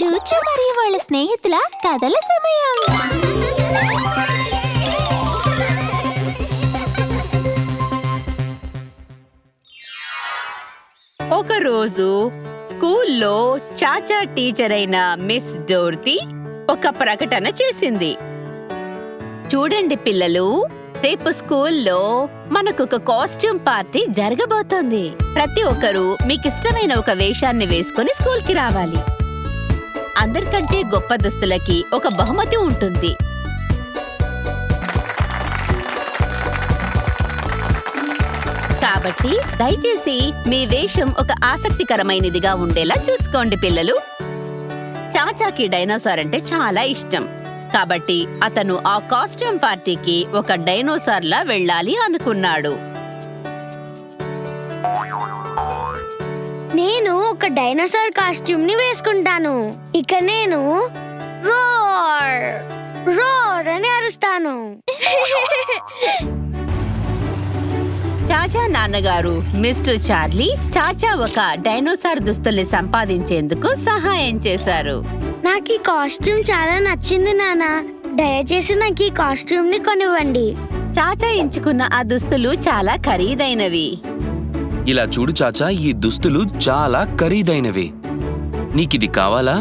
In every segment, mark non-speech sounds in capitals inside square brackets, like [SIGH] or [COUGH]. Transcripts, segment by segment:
చూచు మరియు వాళ్ళ స్నేహితుల కథల సమయం. ఒకరోజు స్కూల్లో చాచా టీచర్ అయిన మిస్ డోర్తి ఒక ప్రకటన చేసింది. చూడండి పిల్లలు రేపు స్కూల్లో మనకొక కాస్ట్యూమ్ పార్టీ జరగబోతోంది. ప్రతి ఒక్కరూ మీకు ఇష్టమైన ఒక వేషాన్ని వేసుకుని స్కూల్కి రావాలి. అందరికంటే గొప్ప దుస్తులకి ఒక బహుమతి ఉంటుంది. కాబట్టి దయచేసి మీ వేషం ఒక ఆసక్తికరమైనదిగా ఉండేలా చూసుకోండి పిల్లలు. చాచాకి డైనోసార్ అంటే చాలా ఇష్టం. కాబట్టి అతను ఆ కాస్ట్యూమ్ పార్టీకి ఒక డైనోసార్లా వెళ్ళాలి అనుకున్నాడు. నేను ఒక డైనోసార్ కాస్ట్యూమ్ని వేసుకుంటాను. ఇక నేను రోర్ రోర్ అని అరుస్తాను. చాచా నాన్నగారు మిస్టర్ చార్లీ చాచా ఒక డైనోసార్ దుస్తుల్ని సంపాదించేందుకు సహాయం చేశారు. నాకు ఈ కాస్ట్యూమ్ చాలా నచ్చింది నాన్న. దయచేసి నాకు ఈ కాస్ట్యూమ్ని కొనివ్వండి. చాచా ఎంచుకున్న ఆ దుస్తులు చాలా ఖరీదైనవి. ఇలా చూడు చాచా ఈ దుస్తులు చాలా ఖరీదైనవి. నీకిది కావాలా?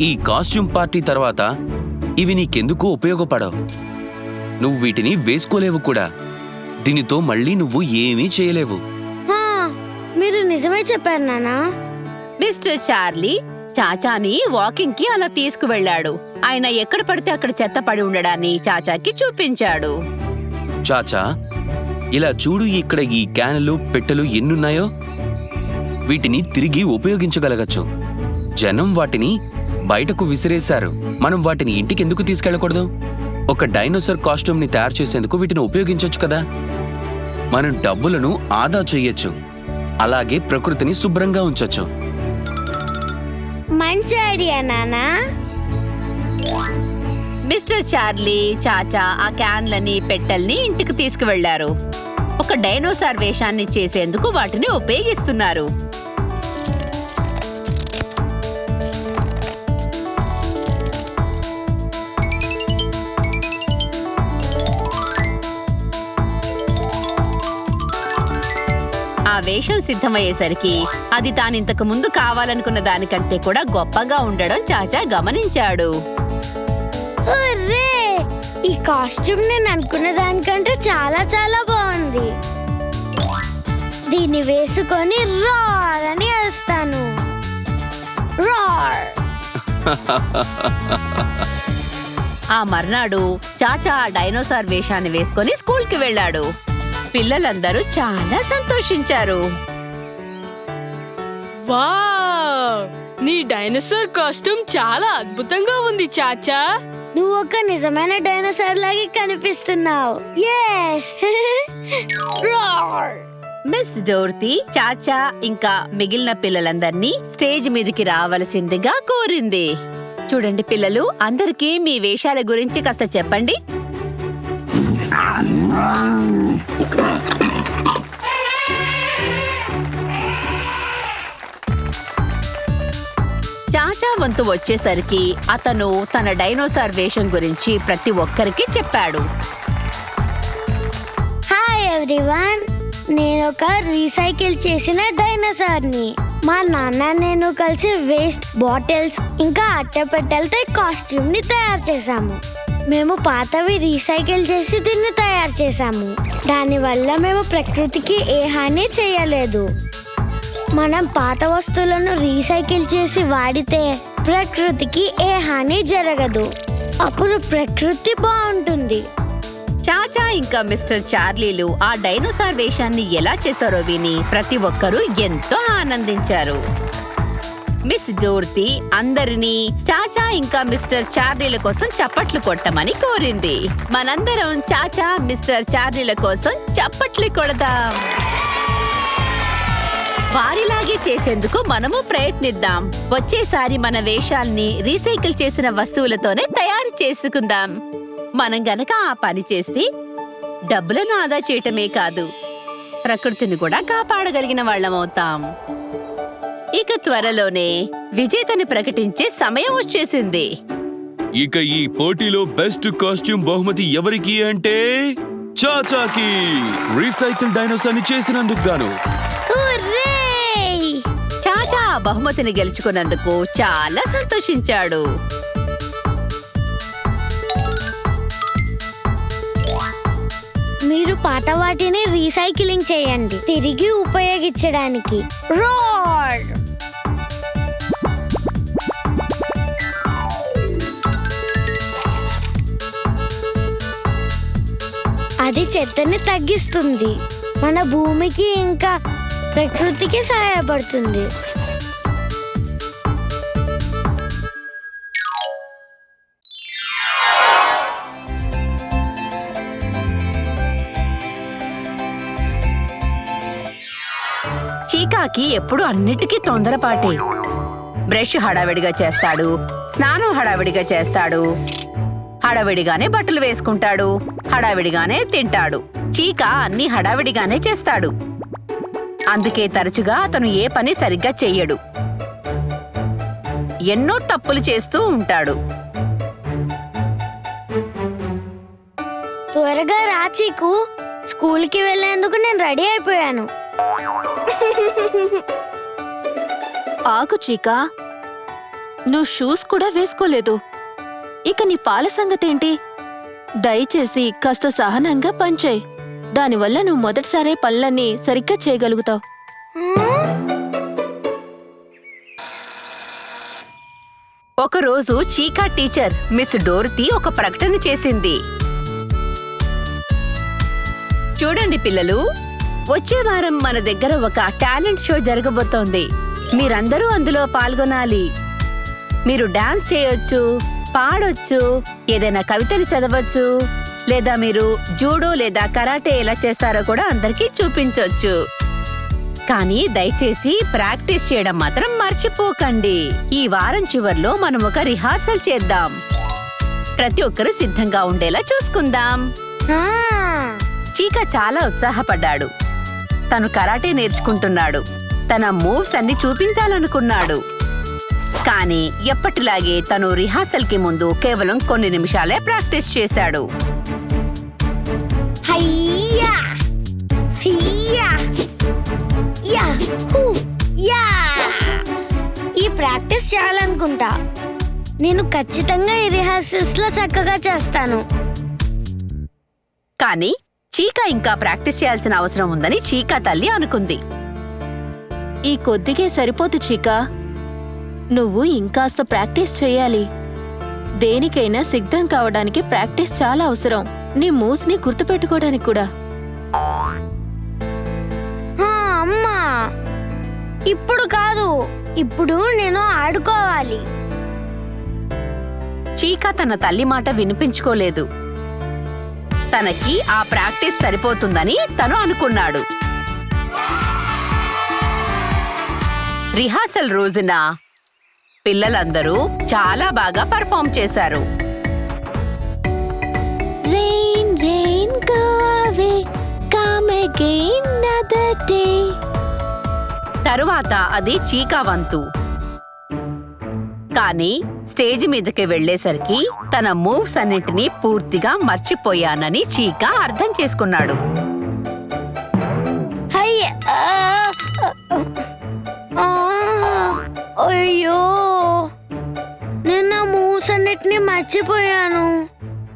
ఈ కాస్ట్యూమ్ పార్టీ తర్వాత ఇవి నీకెందుకు ఉపయోగపడవు? నువ్వు వీటిని వేసుకోలేవు కూడా. దీనితో మళ్ళీ నువ్వు ఏమీ చేయలేవు. మీరు నిజమే చెప్పారు నాన్న. మిస్టర్ చార్లీ చాచాని వాకింగ్కి అలా తీసుకువెళ్ళాడు. ఆయన ఎక్కడ పడితే అక్కడ చెత్త పడి ఉండడాన్ని చాచాకి చూపించాడు. చాచా ఇలా చూడు ఇక్కడ ఈ క్యానులు పెట్టెలు ఎన్నున్నాయో? వీటిని తిరిగి ఉపయోగించగలగచ్చు. జనం వాటిని బయటకు విసిరేశారు. మనం వాటిని ఇంటికి ఎందుకు తీసుకెళ్ళకూడదు? ఒక డైనోసార్ కాస్ట్యూమ్ని తయారు చేసేందుకు వీటిని ఉపయోగించొచ్చు కదా? మనం డబ్బులను ఆదా చెయ్యొచ్చు అలాగే ప్రకృతిని శుభ్రంగా ఉంచొచ్చు. మంచి ఐడియా నానా. మిస్టర్ చార్లీ చాచా ఆ క్యాన్లని పెట్టెల్ని ఇంటికి తీసుకువెళ్ళారు ఒక డైనోసార్ వేషాన్ని చేసేందుకు వాటిని ఉపయోగిస్తున్నారు. ఆ వేషం సిద్ధమయ్యేసరికి అది తానింతకు ముందు కావాలనుకున్న దానికంటే కూడా గొప్పగా ఉండడం చాచా గమనించాడు. ఈ కాస్ట్యూమ్ నేను అనుకున్న దానికంటే చాలా చాలా బాగుంది. దీన్ని వేసుకొని రార్ అని వేస్తాను రార్. ఆ మర్నాడు చాచా ఆ డైనోసార్ వేషాన్ని వేసుకొని స్కూల్కి వెళ్ళాడు. పిల్లలందరూ చాలా సంతోషించారు. వావ్! నీ డైనోసార్ కాస్ట్యూమ్ చాలా అద్భుతంగా ఉంది చాచా. నువ్వు ఒక నిజమైన డైనోసార్ లాగే కనిపిస్తున్నావు. ఎస్ [LAUGHS] మిస్ డోర్తి చాచా ఇంకా మిగిలిన పిల్లలందర్నీ స్టేజ్ మీదకి రావలసిందిగా కోరింది. చూడండి పిల్లలు అందరికీ మీ వేషాల గురించి కాస్త చెప్పండి. చాచా వంతు వచ్చేసరికి అతను తన డైనోసార్ వేషం గురించి ప్రతి ఒక్కరికి చెప్పాడు. హాయ్ ఎవ్రీవన్ నేను ఒక రీసైకిల్ చేసిన డైనోసార్ని. మా నాన్న నేను కలిసి వేస్ట్ బాటిల్స్ ఇంకా అట్టపెట్టెలతో కాస్ట్యూమ్ని తయారు చేశాము. మేము పాతవి రీసైకిల్ చేసి దీన్ని తయారు చేశాము. దానివల్ల మేము ప్రకృతికి ఏ హాని చేయలేదు. మనం పాత వస్తువులను రీసైకిల్ చేసి వాడితే ప్రకృతికి ఏ హాని జరగదు. అప్పుడు ప్రకృతి బాగుంటుంది. చాచా ఇంకా మిస్టర్ చార్లీలు ఆ డైనోసార్ వేషాన్ని ఎలా చేశారో విని ప్రతి ఒక్కరూ ఎంతో ఆనందించారు. మిస్ డోర్తి అందరినీ చాచా ఇంకా మిస్టర్ చార్లీల కోసం చప్పట్లు కొట్టమని కోరింది. మనందరం చాచా మిస్టర్ చార్లీల కోసం చప్పట్లు కొడదాం. వారిలాగే చేసేందుకు మనము ప్రయత్నిద్దాం. వచ్చేసారి మన వేషాల్ని రీసైకిల్ చేసిన వస్తువులతోనే తయారు చేసుకుందాం. మనం గనక ఆ పని చేస్తే డబ్బులను ఆదా చేయటమే కాదు ప్రకృతిని కూడా కాపాడగలిగిన వాళ్ళమవుతాం ఇక త్వరలోనే విజేతని ప్రకటించే సమయం వచ్చేసింది. ఇక ఈ పోటీలో బెస్ట్ కాస్ట్యూమ్ బహుమతి ఎవరికి అంటే చాచాకి. రీసైకిల్ డైనోసార్ చేసినందుకు గాను. బహుమతిని గెలుచుకున్నందుకు చాలా సంతోషించాడు. మీరు పాత వాటిని రీసైక్లింగ్ చేయండి. తిరిగి ఉపయోగించడానికి. రోడ్! అది చెత్తని తగ్గిస్తుంది. మన భూమికి ఇంకా ప్రకృతికి సహాయపడుతుంది. చీకాకి ఎప్పుడు అన్నిటికీ తొందరపాటే. బ్రష్ హడావిడిగా చేస్తాడు. స్నానం హడావిడిగా చేస్తాడు. హడావిడిగానే బట్టలు వేసుకుంటాడు. హడావిడిగానే తింటాడు. చీక అన్ని హడావిడిగానే చేస్తాడు. అందుకే తరచుగా అతను ఏ పని సరిగ్గా చెయ్యడు. ఎన్నో తప్పులు చేస్తూ ఉంటాడు. త్వరగా రాచీకు స్కూల్కి వెళ్ళేందుకు నేను రెడీ అయిపోయాను. ఆగు చీకా. నువ్వు షూస్ కూడా వేసుకోలేదు. ఇక నీ పాల సంగతేంటి? దయచేసి కాస్త సహనంగా పనిచేయి. దానివల్ల నువ్వు మొదటిసారే పనులన్నీ సరిగ్గా చేయగలుగుతావు. ఒకరోజు చీకా టీచర్ మిస్ డోర్తి ఒక ప్రకటన చేసింది. చూడండి పిల్లలు వచ్చే వారం మన దగ్గర ఒక టాలెంట్ షో జరగబోతోంది. మీరందరూ అందులో పాల్గొనాలి. మీరు డాన్స్ చేయొచ్చు పాడొచ్చు ఏదైనా కవితని చదవచ్చు లేదా మీరు జూడో లేదా కరాటే ఎలా చేస్తారో కూడా అందరికీ చూపించొచ్చు. కానీ దయచేసి ప్రాక్టీస్ చేయడం మాత్రం మర్చిపోకండి. ఈ వారం చివర్లో మనం ఒక రిహార్సల్ చేద్దాం. ప్రతి ఒక్కరూ సిద్ధంగా ఉండేలా చూసుకుందాం. చీక చాలా ఉత్సాహపడ్డాడు. తను కరాటే నేర్చుకుంటున్నాడు. తన మూవ్స్ అన్ని చూపించాలనుకున్నాడు. కానీ ఎప్పటిలాగే తను రిహార్సల్కి ముందు కేవలం కొన్ని నిమిషాలే ప్రాక్టీస్ చేశాడు. హయ్యా! హయ్యా! యా హూ, యా! ఈ ప్రాక్టీస్ చేయాలనుకుంటా. నేను ఖచ్చితంగా ఈ రిహార్సల్స్లో చక్కగా చేస్తాను. కానీ చీకా ఇంకా ప్రాక్టీస్ చేయాల్సిన అవసరం ఉందని చీకా తల్లి అనుకుంది. ఈ కొద్దిగే సరిపోదు చీకా. నువ్వు ఇంకాస్త ప్రాక్టీస్ చేయాలి. దేనికైనా సిద్ధం కావడానికి ప్రాక్టీస్ చాలా అవసరం. నీ మూవ్స్ని గుర్తుపెట్టుకోవడానికి కూడా. హా, అమ్మా. ఇప్పుడు కాదు. ఇప్పుడు నేను ఆడుకోవాలి. చీకా తన తల్లి మాట వినిపించుకోలేదు. తనకి ఆ ప్రాక్టీస్ సరిపోతుందని తను అనుకున్నాడు. రిహార్సల్ రోజున పిల్లలందరూ చాలా బాగా పర్ఫామ్ చేశారు. తరువాత అది చీకా వంతు కానీ స్టేజ్ మీదకి వెళ్ళేసరికి తన మూవ్స్ అన్నింటినీ పూర్తిగా మర్చిపోయానని చీకా అర్థం చేసుకున్నాడు. అయ్యో మూవ్స్ అన్నిటిని మర్చిపోయాను.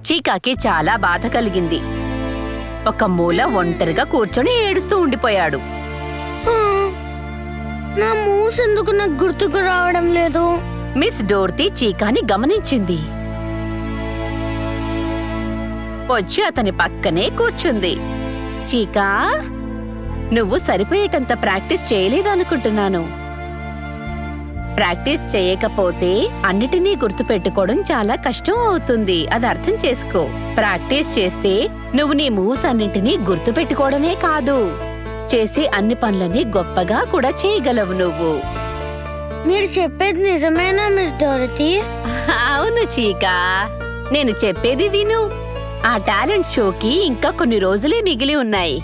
చీకాకి చాలా బాధ కలిగింది. ఒక మూల ఒంటరిగా కూర్చొని ఏడుస్తూ ఉండిపోయాడు. నా మూవ్స్ ఎందుకు నాకు గుర్తుకు రావడం లేదు? మిస్ డోర్తీ చీకాని గమనించింది. వచ్చి అతని పక్కనే కూర్చుంది. చీకా నువ్వు సరిపోయేటంత ప్రాక్టీస్ చేయలేదనుకుంటున్నాను. ప్రాక్టీస్ చేయకపోతే అన్నిటినీ గుర్తుపెట్టుకోవడం చాలా కష్టం అవుతుంది. అది అర్థం చేసుకో. ప్రాక్టీస్ చేస్తే నువ్వు నీ మూవ్స్ అన్నింటినీ గుర్తుపెట్టుకోవడమే కాదు. చేసే అన్ని పనులని గొప్పగా కూడా చేయగలవు నువ్వు. మీరు చెప్పేది నిజమేనా మిస్ డోరతి? అవును చీకా. నేను చెప్పేది విను. ఆ టాలెంట్ షోకి ఇంకా కొన్ని రోజులే మిగిలి ఉన్నాయి.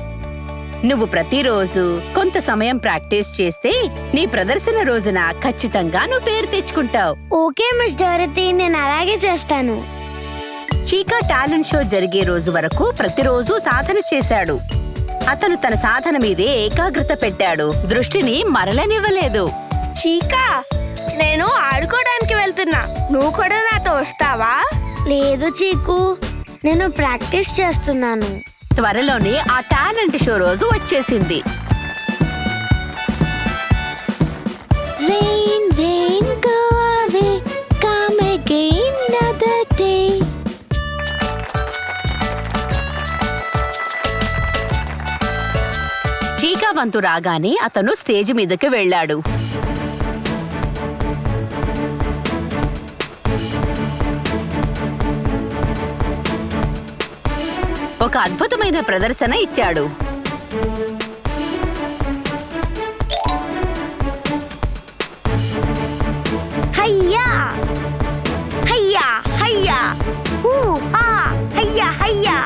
నువ్వు ప్రతిరోజు కొంత సమయం ప్రాక్టీస్ చేస్తే నీ ప్రదర్శన రోజున ఖచ్చితంగా నువ్వు పేరు తెచ్చుకుంటావు. ఓకే మిస్ డోరతి నేను అలాగే చేస్తాను. చీకా టాలెంట్ షో జరిగే రోజు వరకు ప్రతిరోజు సాధన చేశాడు. అతను తన సాధన మీదే ఏకాగ్రత పెట్టాడు. దృష్టిని మరలనివ్వలేదు. చీకా నేను ఆడుకోవడానికి వెళ్తున్నా. నువ్వు కూడా నాతో వస్తావా? లేదు చీకు నేను ప్రాక్టీస్ చేస్తున్నాను. త్వరలోనే ఆ టాలెంట్ షో రోజు వచ్చేసింది. Rain, rain, go away, come again another day. చీకా వంతు రాగానే అతను స్టేజ్ మీదకి వెళ్ళాడు. ఒక అద్భుతమైన ప్రదర్శన ఇచ్చాడు. హయ్యా! హయ్యా! హయ్యా! హూ హా! హయ్యా హయ్యా! హయ్యా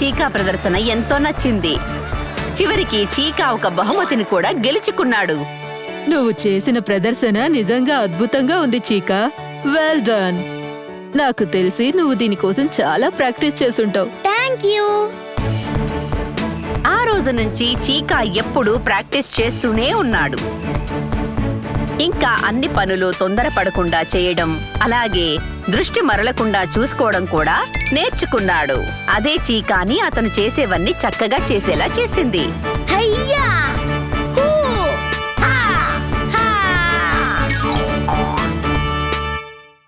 చీకా ప్రదర్శన ఎంతో నచ్చింది. చివరికి చీకా ఒక బహుమతిని కూడా గెలుచుకున్నాడు. నువ్వు చేసిన ప్రదర్శన నిజంగా అద్భుతంగా ఉంది చీకా. వెల్ డన్ నాకు తెలిసి నువ్వు దీనికోసం చాలా ప్రాక్టీస్ చేసుంటావు థ్యాంక్ యూ ఆ రోజు నుంచి చీకా ఎప్పుడూ ప్రాక్టీస్ చేస్తూనే ఉన్నాడు. ఇంకా అన్ని పనులు తొందరపడకుండా చేయడం అలాగే దృష్టి మరలకుండా చూసుకోవడం కూడా నేర్చుకున్నాడు. అదే చీకాని అతను చేసేవన్నీ చక్కగా చేసేలా చేసింది.